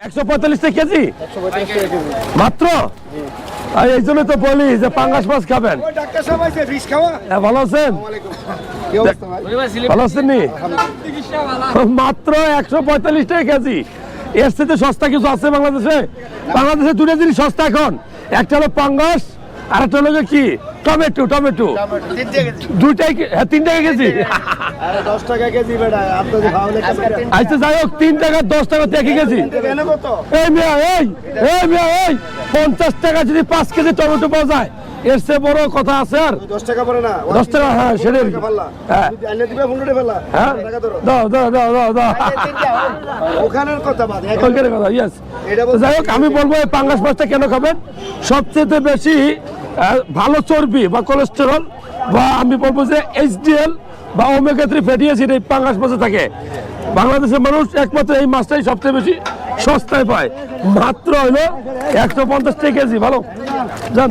একশো পঁয়তাল্লিশ টাকা কেজি? মাত্র? এই জন্য তো বলি যে পাঙ্গাস মাছ খাবেন। ওই ডাক্তার সাহেব আইছে ফিশ খাওয়া? হ্যাঁ, ভালো আছেন? কি অবস্থা ভাই? ভালো আছেন মাত্র একশো পঁয়তাল্লিশ টাকা কেজি। এর সাথে সস্তা কিছু আছে বাংলাদেশে? বাংলাদেশে দুটো জিনিস সস্তা এখন। একটা হলো পাঙ্গাস আর একটা হলো কি? Tomato tomato. দুইটাই হ্যাঁ তিন টাকা কেজি। আরে দশ টাকা কেজি বেটা আচ্ছা যাই হোক তিন টাকা দশ টাকা দেখে কেজি। এই মিয়া এই এই মিয়া এই পঞ্চাশ টাকা যদি পাঁচ কেজি টমেটো পাওয়া যায় এর চেয়ে বড় কথা আছে আর। দশ টাকা পড়ে না দশ টাকা হ্যাঁ সেটাই। হ্যাঁ। হ্যাঁ। টাকা ধরো। দাও দাও দাও দাও দাও। ওখানের কথা বাদ কথা ইয়েস যাই হোক আমি বলব এই পাঙ্গাস মাছটা কেন খাবেন? সবচেয়ে বেশি ভালো চর্বি বা কোলেস্টেরল বা আমি বলব যে এইচডিএল বা ওমেগা থ্রি ফ্যাটি অ্যাসিড এই পাঙ্গাস মাছে থাকে। বাংলাদেশের মানুষ একমাত্র এই মাছটাই সবচেয়ে বেশি সস্তায় পায়। মাত্র হলো একশো পঞ্চাশ টাকা কেজি, ভালো? জান